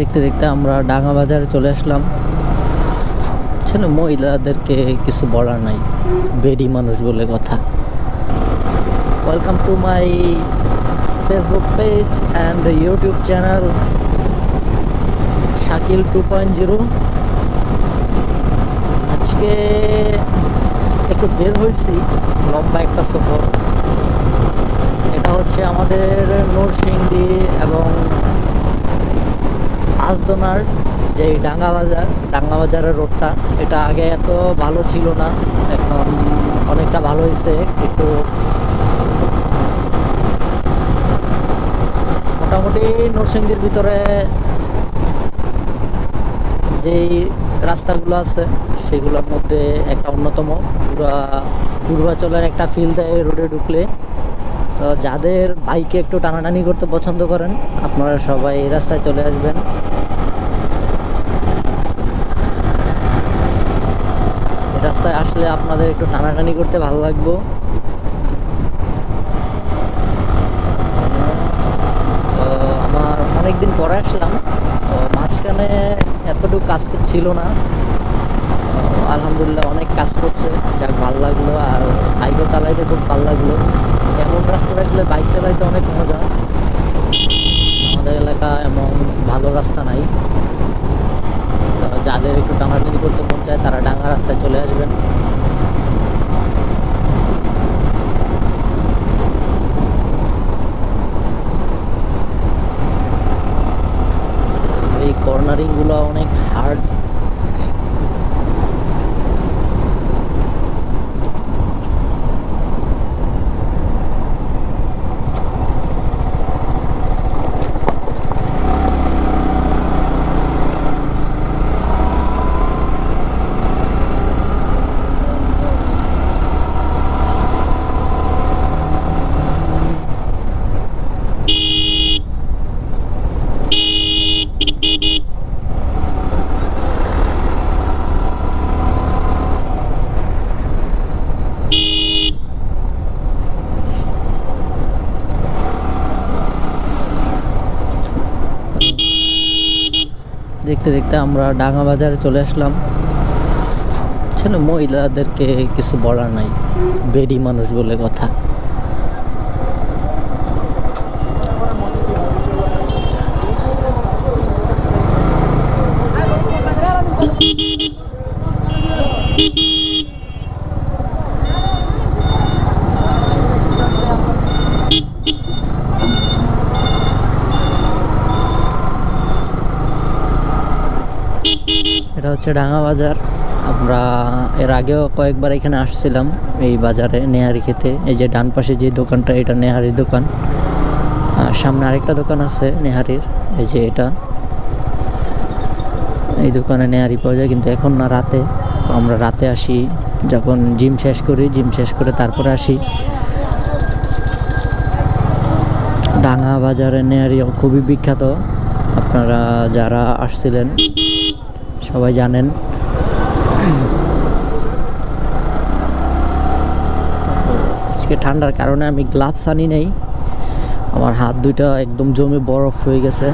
দেখতে দেখতে আমরা ডাঙ্গা বাজারে চলে আসলাম। ছিল মহিলাদেরকে কিছু বলার নাই, বেডি মানুষ বলে কথা। Welcome to my Facebook page and YouTube channel Shakil two point zero আজকে একটু বের হয়েছি, লম্বা একটা সফর। এটা হচ্ছে আমাদের নরসিংদী এবং আজদনার যে ডাঙ্গা বাজার, ডাঙ্গা বাজারের রোডটা এটা আগে এত ভালো ছিল না, এখন অনেকটা ভালো হয়েছে একটু মোটামুটি নরসিংদীর ভিতরে যেই রাস্তাগুলো আছে, সেগুলোর মধ্যে একটা অন্যতম। পুরা পূর্বাচলের একটা ফিল দেয় রোডে ঢুকলে যাদের বাইকে একটু টানাটানি করতে পছন্দ করেন, আপনারা সবাই এই রাস্তায় চলে আসবেন এই রাস্তায় আসলে আপনাদের একটু টানাটানি করতে ভালো লাগবো। আমার অনেকদিন পরে আসলাম, তো মাঝখানে এতটুকু কাজ তো ছিল না। আলহামদুলিল্লাহ অনেক কাজ করছে, যাক ভালো লাগল আর বাইকও চালাইতে খুব ভালো লাগল। এমন রাস্তা আসলে বাইক চালাইতে অনেক মজা। আমাদের এলাকা এমন ভালো রাস্তা নাই। যাদের একটু টানাটানি করতে মন চায়, তারা ডাঙ্গা রাস্তায় চলে আসবেন এই কর্নারিংগুলো অনেক হার্ড দেখতে দেখতে আমরা ডাঙা বাজারে চলে আসলাম। ছেলে মহিলাদেরকে কিছু বলার নাই, বেডি মানুষ বলে কথা। এটা হচ্ছে ডাঙ্গা বাজার। আমরা এর আগেও কয়েকবার এখানে আসছিলাম এই বাজারে নেহারি খেতে। এই যে ডান পাশে যে দোকানটা, এটা নেহারির দোকান। আর সামনে আরেকটা দোকান আছে নেহারির, এই যে এটা। এই দোকানে নেহারি পাওয়া যায়, কিন্তু এখন না রাতে। তো আমরা রাতে আসি, যখন জিম শেষ করি, জিম শেষ করে তারপরে আসি। ডাঙ্গা বাজারে নেহারি খুবই বিখ্যাত। আপনারা যারা আসছিলেন সবাই জানেন। আজকে ঠান্ডার কারণে আমি গ্লাভস আনি নাই। আমার হাত দুইটা একদম জমে বরফ হয়ে গেছে।